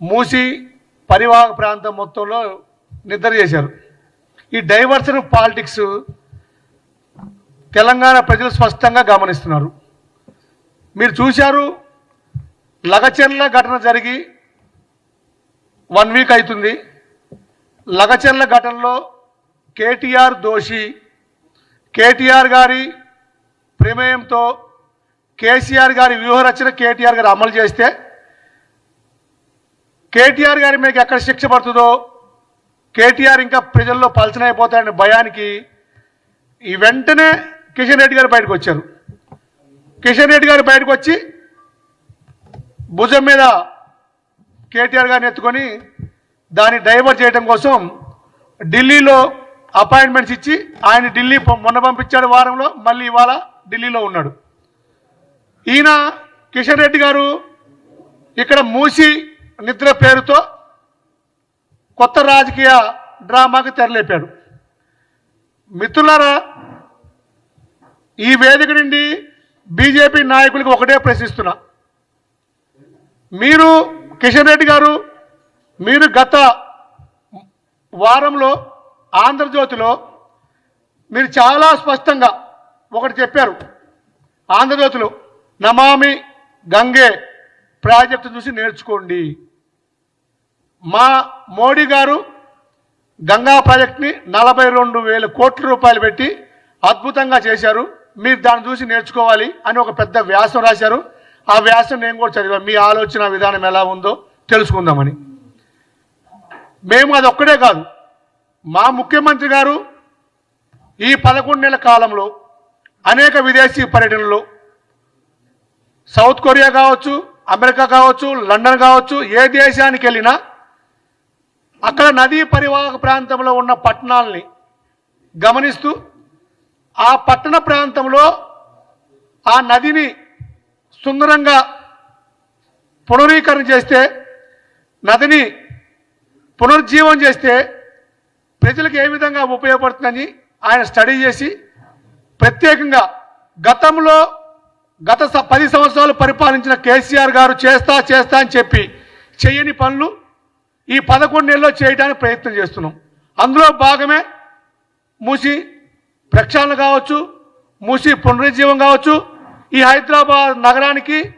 మూసి పరివాహక ప్రాంతం మొత్తంలో నిద్ర చేశారు. ఈ డైవర్షన్ పాలిటిక్స్ తెలంగాణ ప్రజలు స్పష్టంగా గమనిస్తున్నారు. మీరు చూశారు లగచెర్ల ఘటన జరిగి వన్ వీక్ అవుతుంది. లగచెర్ల ఘటనలో కేటీఆర్ దోషి కేటీఆర్ గారి ప్రమేయంతో కేసీఆర్ గారి వ్యూహరచన కేటీఆర్ గారు అమలు చేస్తే కేటీఆర్ గారి మీకు ఎక్కడ శిక్ష పడుతుందో కేటీఆర్ ఇంకా ప్రజల్లో పలచనైపోతాడనే భయానికి ఈ వెంటనే కిషన్ రెడ్డి గారు బయటకు వచ్చారు. కిషన్ రెడ్డి గారు బయటకు వచ్చి భుజం మీద కేటీఆర్ గారిని ఎత్తుకొని దాన్ని డైవర్ట్ చేయడం కోసం ఢిల్లీలో అపాయింట్మెంట్స్ ఇచ్చి ఆయన ఢిల్లీ మొన్న పంపించాడు వారంలో మళ్ళీ ఇవాళ ఢిల్లీలో ఉన్నాడు. ఈయన కిషన్ రెడ్డి గారు ఇక్కడ మూసి నిద్ర పేరుతో కొత్త రాజకీయ డ్రామాకి తెరలేపాడు. మిత్రులారా ఈ వేదిక నుండి బీజేపీ నాయకులకు ఒకటే ప్రశ్నిస్తున్నా. మీరు కిషన్ రెడ్డి గారు మీరు గత వారంలో ఆంధ్రజ్యోతిలో మీరు చాలా స్పష్టంగా ఒకటి చెప్పారు. ఆంధ్రజ్యోతిలో నమామి గంగే ప్రాజెక్టు చూసి నేర్చుకోండి. మా మోడీ గారు గంగా ప్రాజెక్ట్ని నలభై రెండు వేల కోట్ల రూపాయలు పెట్టి అద్భుతంగా చేశారు. మీరు దాన్ని చూసి నేర్చుకోవాలి అని ఒక పెద్ద వ్యాసం రాశారు. ఆ వ్యాసం నేను కూడా చదివాను. మీ ఆలోచన విధానం ఎలా ఉందో తెలుసుకుందామని. మేము అది ఒక్కడే కాదు. మా ముఖ్యమంత్రి గారు ఈ పదకొండు నెలల కాలంలో అనేక విదేశీ పర్యటనలు సౌత్ కొరియా కావచ్చు అమెరికా కావచ్చు లండన్ కావచ్చు ఏ దేశానికి వెళ్ళినా అక్కడ నదీ పరివాహక ప్రాంతంలో ఉన్న పట్టణాలని గమనిస్తూ ఆ పట్టణ ప్రాంతంలో ఆ నదిని సుందరంగా పునరీకరణ చేస్తే నదిని పునరుజ్జీవం చేస్తే ప్రజలకు ఏ విధంగా ఉపయోగపడుతుందని ఆయన స్టడీ చేసి ప్రత్యేకంగా గతంలో గత స- పది సంవత్సరాలు పరిపాలించిన కేసీఆర్ గారు చేస్తా చేస్తా అని చెప్పి చేయని పనులు ఈ పదకొండు నెలల్లో చేయడానికి ప్రయత్నం చేస్తున్నాం. అందులో భాగమే మూసి ప్రక్షాళన కావచ్చు మూసి పునరుజ్జీవం కావచ్చు ఈ హైదరాబాద్ నగరానికి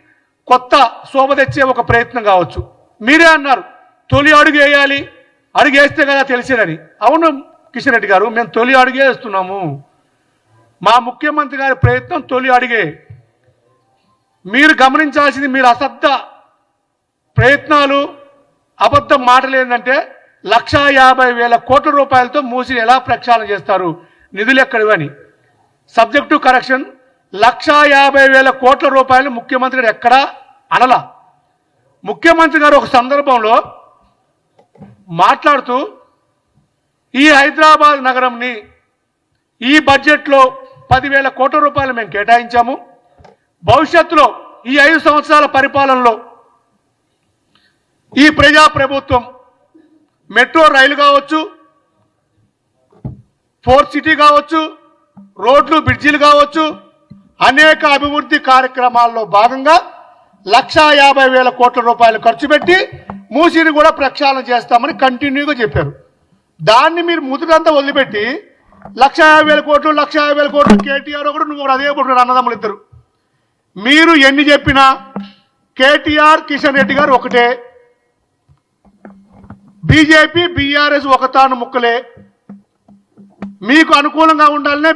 కొత్త శోభ తెచ్చే ఒక ప్రయత్నం కావచ్చు. మీరే అన్నారు తొలి అడుగు వేయాలి అడుగు వేస్తే కదా తెలిసేదని. అవును కిషన్ రెడ్డి గారు మేము తొలి అడుగే వేస్తున్నాము. మా ముఖ్యమంత్రి గారి ప్రయత్నం తొలి అడిగే. మీరు గమనించాల్సింది మీరు అశ్రద్ధ ప్రయత్నాలు అబద్ధం మాటలు ఏంటంటే లక్షా యాభై వేల కోట్ల రూపాయలతో మూసిని ఎలా ప్రక్షాళన చేస్తారు? నిధులు ఎక్కడివని సబ్జెక్టు కరెక్షన్ లక్షా యాభై వేల కోట్ల రూపాయలు ముఖ్యమంత్రి గారు ఎక్కడా అనలా. ముఖ్యమంత్రి గారు ఒక సందర్భంలో మాట్లాడుతూ ఈ హైదరాబాద్ నగరంని ఈ బడ్జెట్లో పదివేల కోట్ల రూపాయలు మేము కేటాయించాము. భవిష్యత్తులో ఈ ఐదు సంవత్సరాల పరిపాలనలో ఈ ప్రజా ప్రభుత్వం మెట్రో రైలు కావచ్చు ఫోర్ సిటీ కావచ్చు రోడ్లు బ్రిడ్జిలు కావచ్చు అనేక అభివృద్ధి కార్యక్రమాల్లో భాగంగా లక్షా యాభై వేల కోట్ల రూపాయలు ఖర్చు పెట్టి మూసిని కూడా ప్రక్షాళన చేస్తామని కంటిన్యూగా చెప్పారు. దాన్ని మీరు ముదుటంతా వదిలిపెట్టి లక్ష యాభై వేల కోట్లు లక్ష యాభై వేల కోట్లు కేటీఆర్ ఒకడు నువ్వు అదే పుట్టినారు అన్నదమ్ములు ఇద్దరు. మీరు ఎన్ని చెప్పినా కేటీఆర్ కిషన్ రెడ్డి గారు ఒకటే. బీజేపీ బీఆర్ఎస్ ఒకతాను ముక్కలే. మీకు అనుకూలంగా ఉండాలనే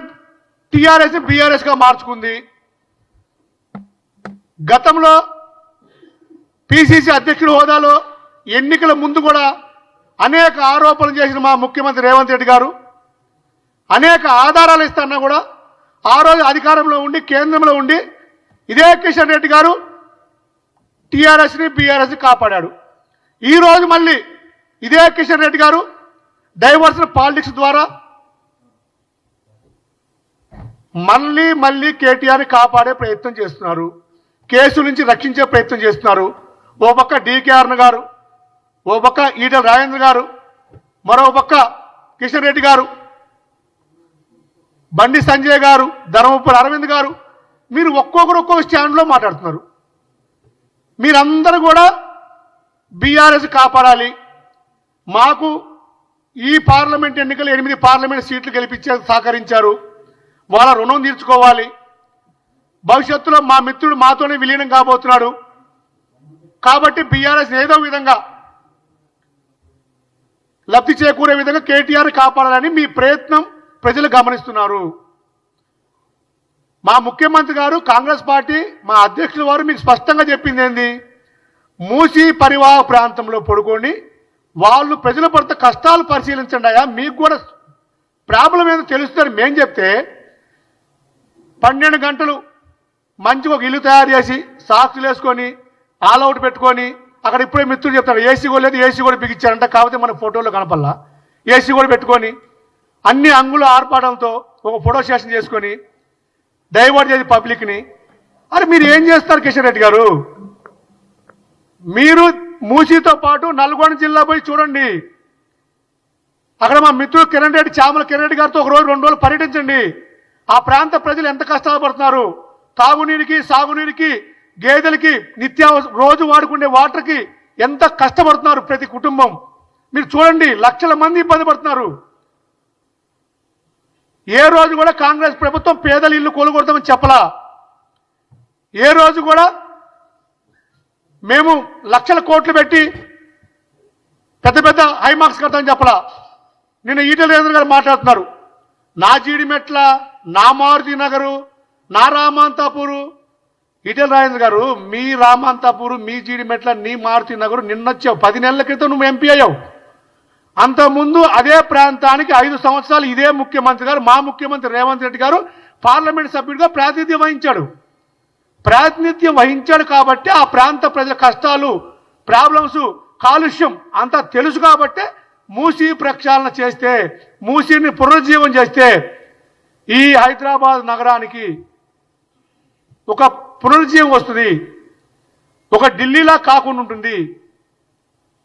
టీఆర్ఎస్ బీఆర్ఎస్గా మార్చుకుంది. గతంలో పిసిసి అధ్యక్షుడి హోదాలో ఎన్నికల ముందు కూడా అనేక ఆరోపణలు చేసిన మా ముఖ్యమంత్రి రేవంత్ రెడ్డి గారు అనేక ఆధారాలు ఇస్తారన్నా కూడా ఆ రోజు అధికారంలో ఉండి కేంద్రంలో ఉండి ఇదే కిషన్ రెడ్డి గారు టీఆర్ఎస్ని బీఆర్ఎస్ని కాపాడాడు. ఈ రోజు మళ్ళీ ఇదే కిషన్ రెడ్డి గారు డైవర్సన్ పాలిటిక్స్ ద్వారా మళ్ళీ మళ్ళీ కేటీఆర్ని కాపాడే ప్రయత్నం చేస్తున్నారు. కేసు నుంచి రక్షించే ప్రయత్నం చేస్తున్నారు. ఓ పక్క డీకేఆర్న గారు ఓ పక్క ఈటల రాజేంద్ర గారు మరో పక్క కిషన్ రెడ్డి గారు బండి సంజయ్ గారు ధర్మపురి అరవింద్ గారు మీరు ఒక్కొక్కరు ఒక్కొక్క స్టాండ్లో మాట్లాడుతున్నారు. మీరందరూ కూడా బీఆర్ఎస్ కాపాడాలి. మాకు ఈ పార్లమెంట్ ఎన్నికలు ఎనిమిది పార్లమెంట్ సీట్లు గెలిపించే సహకరించారు. వాళ్ళ రుణం తీర్చుకోవాలి. భవిష్యత్తులో మా మిత్రుడు మాతోనే విలీనం కాబోతున్నాడు. కాబట్టి బీఆర్ఎస్ ఏదో విధంగా లబ్ధి చేకూరే విధంగా కేటీఆర్ కాపాడాలని మీ ప్రయత్నం ప్రజలు గమనిస్తున్నారు. మా ముఖ్యమంత్రి గారు కాంగ్రెస్ పార్టీ మా అధ్యక్షుల వారు మీకు స్పష్టంగా చెప్పింది ఏంది? మూసి పరివాహ ప్రాంతంలో పడుకొని వాళ్ళు ప్రజల పడుతున్న కష్టాలు పరిశీలించండి అయ్యా. మీకు కూడా ప్రాబ్లం ఏదో తెలుస్తుంది మేం చెప్తే పన్నెండు గంటలు మంచిగా ఒక ఇల్లు తయారు చేసి సాక్షులు వేసుకొని ఆల్ అవుట్ పెట్టుకొని అక్కడ ఇప్పుడే మిత్రుడు చెప్తాడు ఏసీ కూడా లేదు ఏసీ కూడా బిగించారంట. కాకపోతే మన ఫోటోలో కనపల్లా ఏసీ కూడా పెట్టుకొని అన్ని అంగుల ఆర్పాటంతో ఒక ఫోటో సెషన్ చేసుకొని డైవర్ట్ చేసి పబ్లిక్ని. అరే మీరు ఏం చేస్తారు కిషన్ రెడ్డి గారు? మీరు మూసీతో పాటు నల్గొండ జిల్లా పోయి చూడండి. అక్కడ మా మిత్రుడు కిరణ్ రెడ్డి చామల కిరణ్ రెడ్డి గారితో ఒక రోజు రెండు రోజులు పర్యటించండి. ఆ ప్రాంత ప్రజలు ఎంత కష్టాలు పడుతున్నారు తాగునీరుకి సాగునీరుకి గేదెలకి నిత్యావసర రోజు వాడుకునే వాటర్కి ఎంత కష్టపడుతున్నారు ప్రతి కుటుంబం? మీరు చూడండి లక్షల మంది ఇబ్బంది పడుతున్నారు. ఏ రోజు కూడా కాంగ్రెస్ ప్రభుత్వం పేదల ఇల్లు కొలుగొడతామని చెప్పలా? ఏ రోజు కూడా మేము లక్షల కోట్లు పెట్టి పెద్ద పెద్ద హై మార్క్స్ కడతామని చెప్పలా? నిన్న ఈటల రాజేంద్ర గారు మాట్లాడుతున్నారు. నా జీడిమెట్ల నా మారుతి నగరు నా రామాంతాపూరు. ఈటల రాజేంద్ర గారు మీ రామాంతాపూరు మీ జీడిమెట్ల నీ మారుతి నగరు నిన్నొచ్చావు. పది నెలల క్రితం నువ్వు ఎంపీ అయ్యావు. అంతకుముందు అదే ప్రాంతానికి ఐదు సంవత్సరాలు ఇదే ముఖ్యమంత్రి గారు మా ముఖ్యమంత్రి రేవంత్ రెడ్డి గారు పార్లమెంట్ సభ్యుడిగా ప్రాతినిధ్యం వహించాడు. ప్రాతినిధ్యం వహించాడు కాబట్టి ఆ ప్రాంత ప్రజల కష్టాలు ప్రాబ్లమ్స్ కాలుష్యం అంతా తెలుసు కాబట్టే మూసీ ప్రక్షాళన చేస్తే మూసీని పునరుజ్జీవం చేస్తే ఈ హైదరాబాద్ నగరానికి ఒక పునరుజ్జీవం వస్తుంది ఒక ఢిల్లీలా కాకుండా ఉంటుంది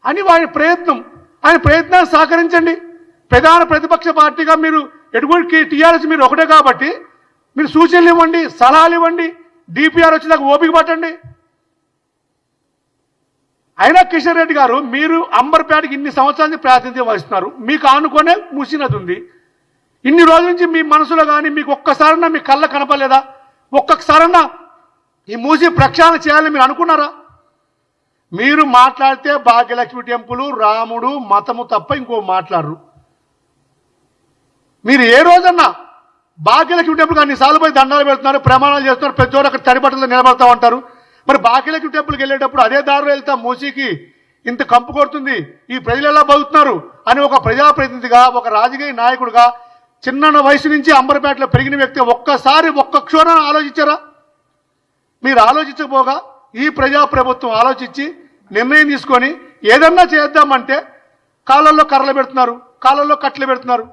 అని వారి ప్రయత్నం. ఆయన ప్రయత్నాలు సహకరించండి. ప్రధాన ప్రతిపక్ష పార్టీగా మీరు ఎటువంటి టీఆర్ఎస్ మీరు ఒకటే కాబట్టి మీరు సూచనలు ఇవ్వండి సలహాలు ఇవ్వండి డిపిఆర్ వచ్చినాక ఓపిక పట్టండి. అయినా కిషన్ రెడ్డి గారు మీరు అంబర్పేటకి ఇన్ని సంవత్సరాల నుంచి ప్రాతినిధ్యం వహిస్తున్నారు. మీకు ఆనుకునే ముసినది ఉంది ఇన్ని రోజుల నుంచి మీ మనసులో కానీ మీకు ఒక్కసారన్నా మీ కళ్ళ కనపలేదా ఒక్కసారన్నా ఈ మూసి ప్రక్షాళన చేయాలని మీరు అనుకున్నారా? మీరు మాట్లాడితే భాగ్యలక్ష్మి టెంపుల్ రాముడు మతము తప్ప ఇంకో మాట్లాడరు. మీరు ఏ రోజన్నా భాగ్యలక్ష్మి టెంపుల్ అన్నిసార్లు పోయి దండాలు పెడుతున్నారు ప్రమాణాలు చేస్తున్నారు పెద్దోడు అక్కడ తడిబట్టలు నిలబడతా ఉంటారు. మరి భాగ్యలక్ష్మి టెంపుల్కి వెళ్ళేటప్పుడు అదే దారిలో వెళ్తాం మూసీకి ఇంత కంపు కొడుతుంది ఈ ప్రజలు ఎలా బతుకుతున్నారు అని ఒక ప్రజాప్రతినిధిగా ఒక రాజకీయ నాయకుడిగా చిన్న వయసు నుంచి అంబర్పేటలో పెరిగిన వ్యక్తి ఒక్కసారి ఒక్క క్షణం ఆలోచించారా? మీరు ఆలోచించకపోగా? ఈ ప్రజా ప్రభుత్వం ఆలోచించి నిర్ణయం తీసుకొని ఏదన్నా చేద్దామంటే కాళ్ళల్లో కర్రలు పెడుతున్నారు కాళ్ళల్లో కట్లు పెడుతున్నారు.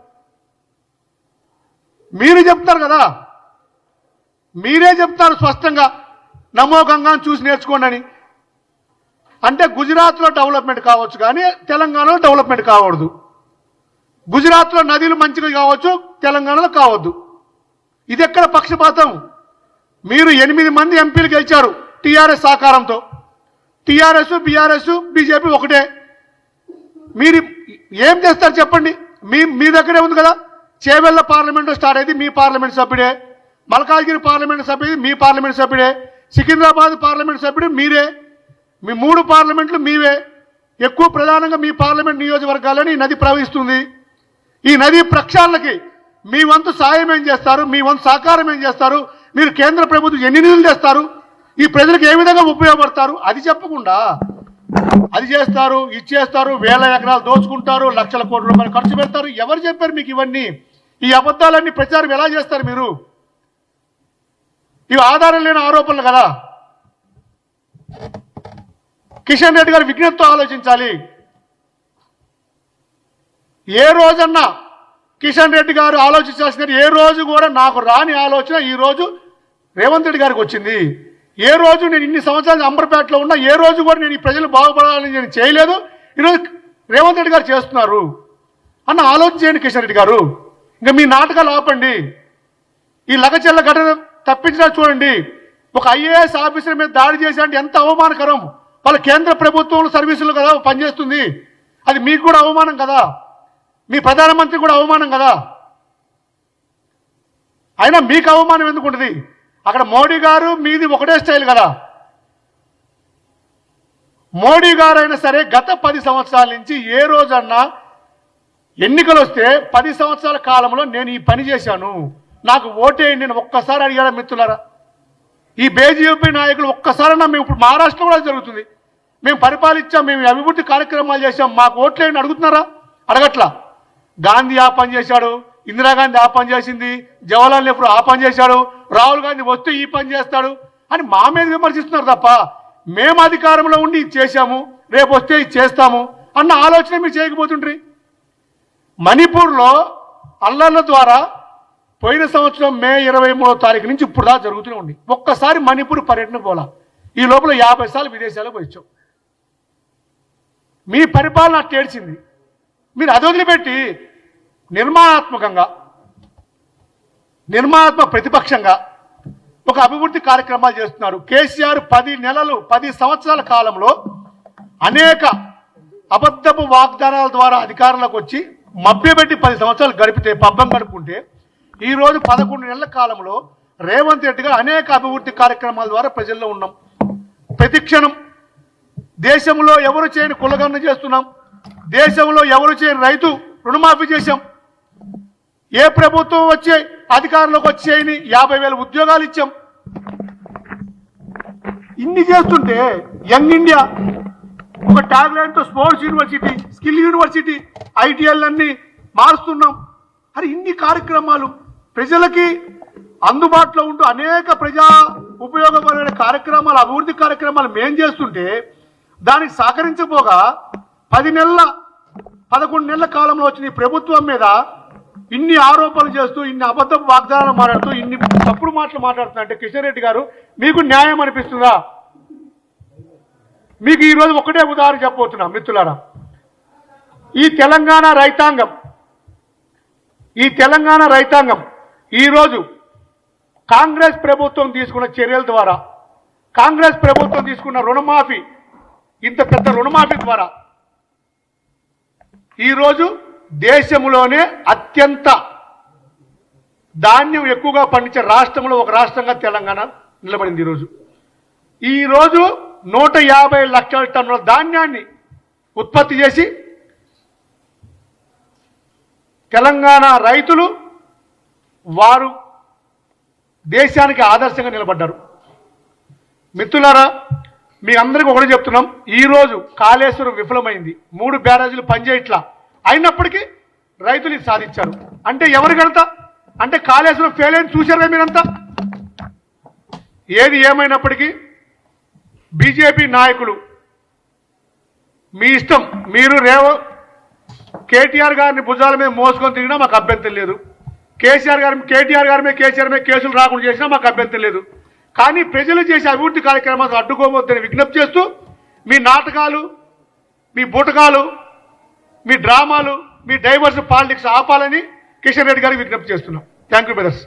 మీరు చెప్తారు కదా? మీరే చెప్తారు స్పష్టంగా నమో గంగాను చూసి నేర్చుకోండి అని. అంటే గుజరాత్లో డెవలప్మెంట్ కావచ్చు కానీ తెలంగాణలో డెవలప్మెంట్ కాకూడదు. గుజరాత్లో నదులు మంచిగా కావచ్చు తెలంగాణలో కావద్దు. ఇది ఎక్కడ పక్షపాతం? మీరు ఎనిమిది మంది ఎంపీలు గెలిచారు. టీఆర్ఎస్ సహకారంతో. టీఆర్ఎస్ బీఆర్ఎస్ బీజేపీ ఒకటే. మీరు ఏం చేస్తారు చెప్పండి? మీ మీ దగ్గరే ఉంది కదా? చేవెళ్ళ పార్లమెంట్ స్టార్ట్ అయింది మీ పార్లమెంట్ సభ్యుడే. మల్కాజ్గిరి పార్లమెంట్ సభ్యుడు మీ పార్లమెంట్ సభ్యుడే. సికింద్రాబాద్ పార్లమెంట్ సభ్యుడు మీరే. మీ మూడు పార్లమెంట్లు మీవే. ఎక్కువ ప్రధానంగా మీ పార్లమెంట్ నియోజకవర్గాలని ఈ నది ప్రవహిస్తుంది. ఈ నది ప్రక్షాళనకి మీ వంతు సాయం ఏం చేస్తారు? మీ వంతు సహకారం ఏం చేస్తారు? మీరు కేంద్ర ప్రభుత్వం ఎన్ని నిధులు చేస్తారు ఈ ప్రజలకు ఏ విధంగా ఉపయోగపడతారు? అది చెప్పకుండా అది చేస్తారు ఇది చేస్తారు వేల ఎకరాలు దోచుకుంటారు లక్షల కోట్ల రూపాయలు ఖర్చు పెడతారు. ఎవరు చెప్పారు మీకు ఇవన్నీ? ఈ అబద్ధాలన్నీ ప్రచారం ఎలా చేస్తారు మీరు? ఇవి ఆధారం లేని ఆరోపణలు కదా. కిషన్ రెడ్డి గారు విజ్ఞప్తితో ఆలోచించాలి. ఏ రోజన్నా కిషన్ రెడ్డి గారు ఆలోచించాల్సిన ఏ రోజు కూడా నాకు రాని ఆలోచన ఈ రోజు రేవంత్ రెడ్డి గారికి వచ్చింది. ఏ రోజు నేను ఇన్ని సంవత్సరాలు అంబర్పేటలో ఉన్నా ఏ రోజు కూడా నేను ఈ ప్రజలు బాగుపడాలని నేను చేయలేదు. ఈరోజు రేవంత్ రెడ్డి గారు చేస్తున్నారు అన్న ఆలోచన చేయండి కిషన్ రెడ్డి గారు. ఇంకా మీ నాటకాలు ఆపండి. ఈ లగచెల్ల ఘటన తప్పించినా చూడండి. ఒక ఐఏఎస్ ఆఫీసర్ మీద దాడి చేశారంటే ఎంత అవమానకరం. వాళ్ళ కేంద్ర ప్రభుత్వం సర్వీసులు కదా పనిచేస్తుంది. అది మీకు కూడా అవమానం కదా. మీ ప్రధానమంత్రి కూడా అవమానం కదా. అయినా మీకు అవమానం ఎందుకు ఉంటుంది? అక్కడ మోడీ గారు మీది ఒకటే స్టైల్ కదా. మోడీ గారు అయినా సరే గత పది సంవత్సరాల నుంచి ఏ రోజన్నా ఎన్నికలు వస్తే పది సంవత్సరాల కాలంలో నేను ఈ పని చేశాను. నాకు ఓటేయండి నేను ఒక్కసారి అడిగాడా మిత్రులారా? ఈ బీజేపీ నాయకులు ఒక్కసారైనా మేము ఇప్పుడు మహారాష్ట్రలో కూడా జరుగుతుంది. మేము పరిపాలించాం మేము అభివృద్ధి కార్యక్రమాలు చేశాం. మాకు ఓట్లేయండి అడుగుతున్నారా? అడగట్లా. గాంధీ ఆ పని చేశాడు ఇందిరాగాంధీ ఆ పని చేసింది జవహర్లాల్ నెహ్రూ ఆ పని చేశాడు రాహుల్ గాంధీ వస్తే ఈ పని చేస్తాడు అని మా మీద విమర్శిస్తున్నారు తప్ప మేము అధికారంలో ఉండి ఇది చేశాము రేపు వస్తే ఇది చేస్తాము అన్న ఆలోచన మీరు చేయకపోతుండ్రి. మణిపూర్లో అల్లర్ల ద్వారా పోయిన సంవత్సరం మే ఇరవై మూడో తారీఖు నుంచి ఇప్పుడు దా జరుగుతూనే ఉంది. ఒక్కసారి మణిపూర్ పర్యటన పోలా. ఈ లోపల యాభై సార్లు విదేశాలకు వచ్చాం మీ పరిపాలన తేడ్చింది మీరు అది వదిలిపెట్టి నిర్మాణాత్మకంగా నిర్మాణాత్మక ప్రతిపక్షంగా ఒక అభివృద్ధి కార్యక్రమాలు చేస్తున్నారు. కేసీఆర్ పది నెలలు పది సంవత్సరాల కాలంలో అనేక అబద్ధపు వాగ్దానాల ద్వారా అధికారంలోకి వచ్చి మభ్యపెట్టి పది సంవత్సరాలు గడిపితే పబ్బం గడుపుకుంటే ఈరోజు పదకొండు నెలల కాలంలో రేవంత్ రెడ్డి గారు అనేక అభివృద్ధి కార్యక్రమాల ద్వారా ప్రజల్లో ఉన్నాం. ప్రతి క్షణం దేశంలో ఎవరు చేయని కులగన్న చేస్తున్నాం. దేశంలో ఎవరు చేయని రైతు రుణమాఫీ చేశాం. ఏ ప్రభుత్వం వచ్చే అధికారంలోకి వచ్చేయని యాభై వేల ఉద్యోగాలు ఇచ్చాం. ఇన్ని చేస్తుంటే యంగ్ ఇండియా ఒక tag లైన్తో sports university skill university ITL అన్ని మారుస్తున్నాం. మరి ఇన్ని కార్యక్రమాలు ప్రజలకి అందుబాటులో ఉంటూ అనేక ప్రజా ఉపయోగపరమైన కార్యక్రమాలు అభివృద్ధి కార్యక్రమాలు మేం చేస్తుంటే దానికి సహకరించబోగా పది నెలల పదకొండు నెలల కాలంలో వచ్చిన ఈ ప్రభుత్వం మీద ఇన్ని ఆరోపణలు చేస్తూ ఇన్ని అబద్ధ వాగ్దానాలు మాట్లాడుతూ ఇన్ని తప్పుడు మాటలు మాట్లాడుతున్నా అంటే కిషన్ రెడ్డి గారు మీకు న్యాయం అనిపిస్తుందా? మీకు ఈరోజు ఒకటే ఉదాహరణ చెప్పబోతున్నా మిత్రులారా. ఈ తెలంగాణ రైతాంగం ఈ తెలంగాణ రైతాంగం ఈరోజు కాంగ్రెస్ ప్రభుత్వం తీసుకున్న చర్యల ద్వారా కాంగ్రెస్ ప్రభుత్వం తీసుకున్న రుణమాఫీ ఇంత పెద్ద రుణమాఫీ ద్వారా ఈరోజు దేశంలోనే అత్యంత ధాన్యం ఎక్కువగా పండించే రాష్ట్రంలో ఒక రాష్ట్రంగా తెలంగాణ నిలబడింది ఈరోజు. ఈరోజు నూట యాభై లక్షల టన్నుల ధాన్యాన్ని ఉత్పత్తి చేసి తెలంగాణ రైతులు వారు దేశానికి ఆదర్శంగా నిలబడ్డారు. మిత్రులారా మీ అందరికీ ఒకటి చెప్తున్నాం. ఈరోజు కాళేశ్వరం విఫలమైంది. మూడు బ్యారేజీలు పనిచేయట్లా. అయినప్పటికీ రైతులు ఇది సాధించారు. అంటే ఎవరు కడతా అంటే కాళేశ్వరం ఫెయిల్ అయింది చూశారా మీరంతా? ఏది ఏమైనప్పటికీ బీజేపీ నాయకులు మీ ఇష్టం మీరు రేవ కేటీఆర్ గారిని భుజాల మీద మోసుకొని తిరిగినా మాకు అభ్యంతరం లేదు. కేసీఆర్ గారి కేటీఆర్ గారి మీద కేసీఆర్ మీద కేసులు రాకుండా చేసినా మాకు అభ్యంతరం లేదు. కానీ ప్రజలు చేసే అభివృద్ధి కార్యక్రమాలు అడ్డుకోవద్దని విజ్ఞప్తి చేస్తూ మీ నాటకాలు మీ బూటకాలు మీ డ్రామాలు మీ డైవర్స్ పాలిటిక్స్ ఆపాలని కిషన్ రెడ్డి గారికి విజ్ఞప్తి చేస్తున్నాం. Thank you brothers.